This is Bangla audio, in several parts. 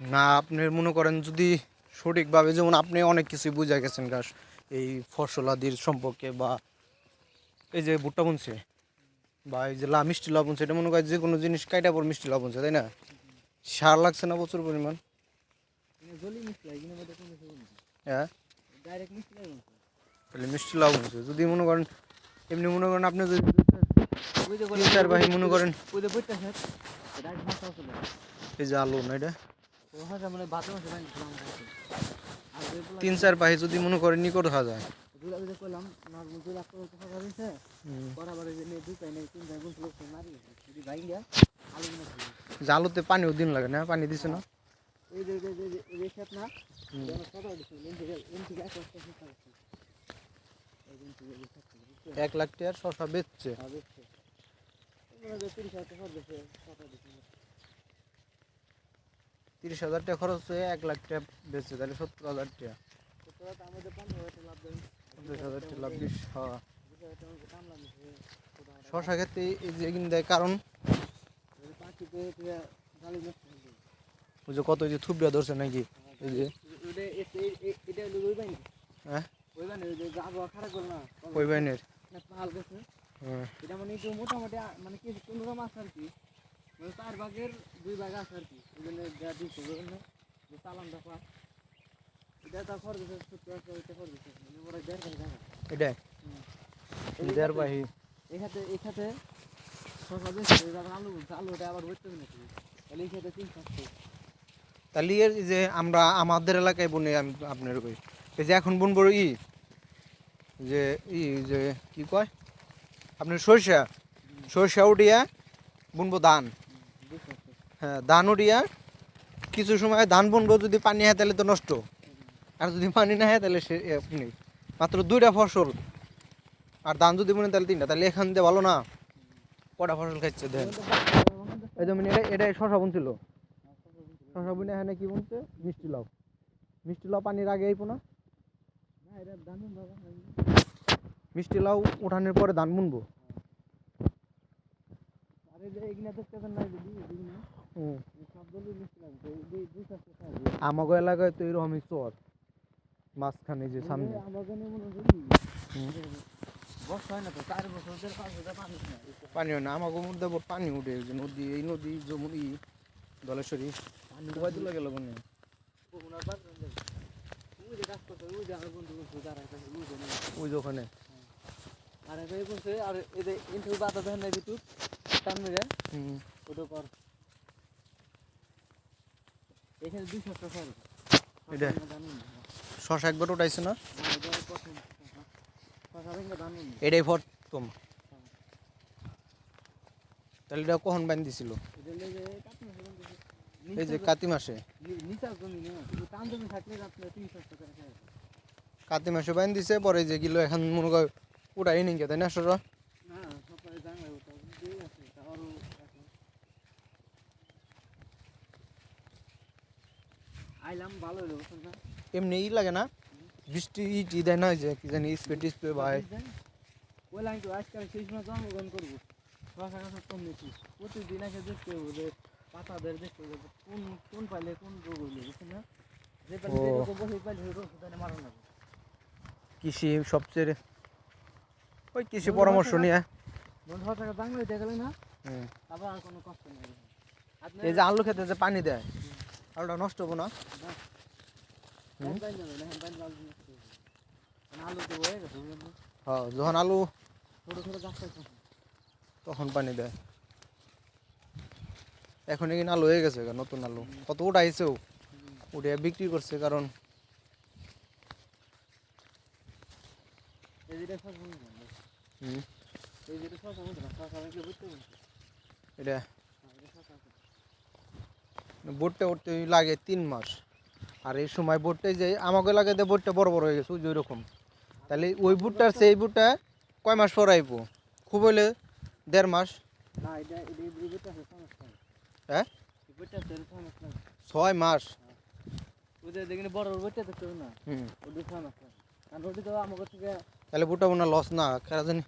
না আপনি মনে করেন যদি সঠিকভাবে যেমন আপনি অনেক কিছুই বুঝে গেছেন গাছ এই ফসলাদির সম্পর্কে বা এই যে ভুট্টা বুনছে বা এই যে লা মিষ্টি বুনছে এটা মনে করেন যে কোনো জিনিস কাইটা পর মিষ্টি লবণ তাই না? সার লাগছে না প্রচুর পরিমাণ? কিছু হ্যাঁ? তাহলে মিষ্টি লাভ বুনছে। যদি মনে করেন এমনি মনে করেন আপনি যদি ওই যে তিন চার বাহি মনে করেন। এই যে আলু না এটা? তিন চার বাহি যদি মনে করেন নিকট হওয়া যায়। দুলা যে করলাম নাচ মুজে রাখতে বলতে ফাঁকা দিয়েছে বরাবর যে নেই দুই পাই নেই তিন পাই গুনছিল সে মারি যদি ভাই গিয়া আলু কিনা খাই পানিও দিন লাগে না, পানি দিছে না না। এক লাখ টাকার শশা বেচছে। তিরিশ হাজার টাকা খরচ হয়ে এক লাখ টাকা বেচছে তাহলে সত্তর হাজার টাকা। পঞ্চাশ হাজার টাকা লাভ বিশ হ্যাঁ। শশা খেতে এই যে দেয় কারণ? যে কত যে থুবড়া ধরছে নাকি? এই যে। ওই হ্যাঁ ওই বাইনের এটা মানে একটু মোটামুটি মানে কি পনেরো মাস আর কি। মানে চার ভাগের দুই ভাগ আছে আর কি। ওই জন্য যা দিচ্ছে ওই জন্য যে চালান দেখা এটা তা খরচ দিচ্ছে সত্তর আছে ওইটা খরচ দিচ্ছে মানে ওরা দেড় এটাই? দেড় বাহি এখাতে এখাতে শশা বেশি এবার আলু আলুটা আবার হবে নাকি? তাহলে তিন তাহলে যে আমরা আমাদের এলাকায় বনে আমি আপনার কই এই যে এখন বুনবো ই যে ই যে কি কয়? আপনার সরষা সরষা উঠিয়া বুনবো ধান। হ্যাঁ ধান উঠিয়া কিছু সময় ধান বুনবো, যদি পানি হয় তাহলে তো নষ্ট। আর যদি পানি না হয় তাহলে সে আপনি মাত্র দুইটা ফসল। আর ধান যদি বুনে তাহলে তিনটা। তাহলে এখান দিয়ে ভালো না। কটা ফসল খাচ্ছে দেন। এই যেমন এটা এটাই শশা বুনছিল। শশা বুনে এখানে কি বুনছে? মিষ্টি লাউ। মিষ্টি লাউ পানির আগে আইপো না? না এটা বাবা মিষ্টি লাউ উঠানোর পরে ধান বুনবো। আমাগো এলাকায় তো এরকমই চর। মাঝখানে যে সামনে। আমাকে হয় না আমাগো মধ্যে পানি উঠে যে নদী এই নদী যমুনি দলেশ্বরী পানি ডুবাই দিলে গেল বনে ওনার ওই যে ওখানে। আর এটা এই বলছে আর এই যে ইন্টারভিউ বাতা দেন না বিটু সামনে রে হুম। ওটা কর। এখানে দুইশো টাকা খরচ এটা? শশা একবার উঠাইছে না? এটা প্রথম কথা ভেঙে জানুন এটাই প্রথম। তাহলে এটা কখন বান দিছিল? এই যে কাতি মাসে? কাতি মাসে বান দিছে পরে যে গিলো এখন মনে কর উঠাই নিন তাই না সরা এমনি ই লাগে না বৃষ্টি ইটি দেয় না যে কি জানি ভাই। ওই লাইন তো আজকাল সেই সময় জন্মগ্রহণ করব। শশা গাছ কম প্রতিদিন এসে দেখতে হবে যে পাতাদের দেখতে হবে কোন কোন পাইলে কোন রোগ হইলে বুঝছেন না? যে পাইলে রোগ বসে পাইলে রোগ মারণ কৃষি সবচেয়ে ওই কৃষি পরামর্শ নিয়ে। আপনি এই যে আলু খেতে যে পানি দেয় আলুটা নষ্ট হব না। হয়ে? হ্যাঁ যখন আলু তখন পানি দেয়। এখন এখানে আলু হয়ে গেছে নতুন আলু। কত উঠাইছেও উঠে বিক্রি করছে কারণ এই যেটা সব মনে হয় হুম, এই যেটা সব মনে হয় সব সবাইকে বুঝতে পারছি এটা? বোটটা উঠতে লাগে তিন মাস। আর এই সময় বোটটা যে আমাকে লাগে যে বোটটা বড় বড় হয়ে গেছে ওই রকম তাহলে ওই বুটটার সেই বুটটা কয় মাস পর আইবো? খুব হইলে দেড় মাস। হ্যাঁ? ছয় মাস। ওদের দেখেন বড় বুঝতে দেখতে না। হুম। ওদের সমস্যা কারণ ওটি তো আমাকে থেকে তাহলে বুটটা বোনা লস না। কারা জানি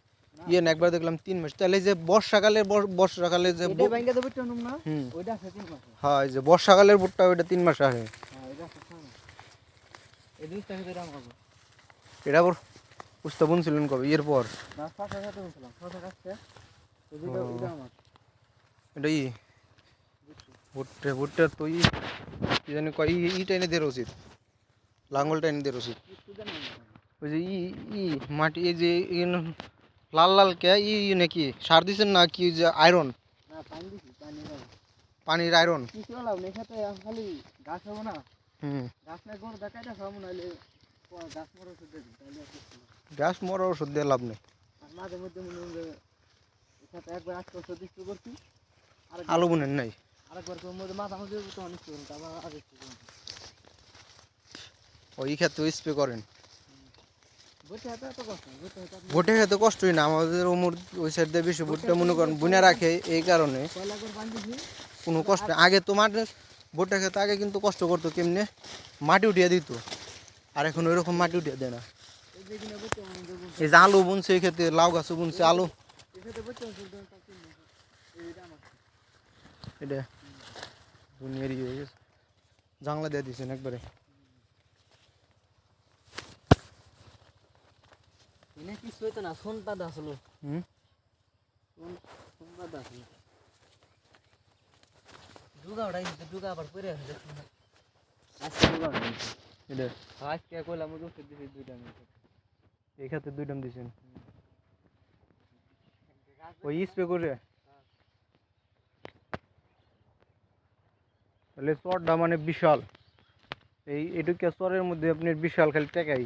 ইয়ে না একবার দেখলাম তিন মাস তাহলে যে বর্ষাকালে বর- বর্ষাকালে যে এটা ব- দেবো টনুম না? ওইটা আছে তিন মাসে। হ্যাঁ এই যে বর্ষাকালের ভুট্টা ওইটা তিন মাস আসে। হ্যাঁ এটা আবার বুঝতে বুনছিলেন কবে? ইয়ের পর। এটা ই। ভুট্টা ভুট্টা তো ই জানি কয় ই ই টাইনে দিয়ে উচিত। লাঙ্গল টাইনে দিয়ে উচিত। ওই যে ই ই মাটি এই যে লাল লাল কে ই নাকি? সার দিছেন না কি যে আয়রন পানি দিছি পানি পানির আয়রন গাছ মরে ওষুধ দিয়ে লাভ নেই। আলু বুনেন নাই? ওই ক্ষেত্রে স্প্রে করেন? বসে হাতে কষ্টই না আমাদের ওমর ওই সাইড দিয়ে বেশি ভুট্টা মনে করেন বুনে রাখে এই কারণে। কোনো কষ্ট। আগে তোমার ভুট্টা খেতে আগে কিন্তু কষ্ট করতো কেমনে? মাটি উঠিয়ে দিত আর এখন ওইরকম মাটি উঠিয়ে দেয় না। এই যে আলু বুনছে এই ক্ষেত্রে লাউ গাছও বুনছে আলু। এটা বুনিয়ে দিয়ে গেছে। জাংলা দিয়ে দিয়েছেন একবারে। এনে কিছু হইতো না সোনপাদ আসলো হুম? সোনপাদ আসলো ডুগা ওটাই ডুগা আবার পরে আছে আজকে ডুগা ওটাই এটা আজকে কইলাম ওই ওষুধ দিছি দুইটা মিনিট এই ওই স্প্রে করে তাহলে চরটা মানে বিশাল। এই এটুকু চরের মধ্যে আপনার বিশাল খালি টেকাই।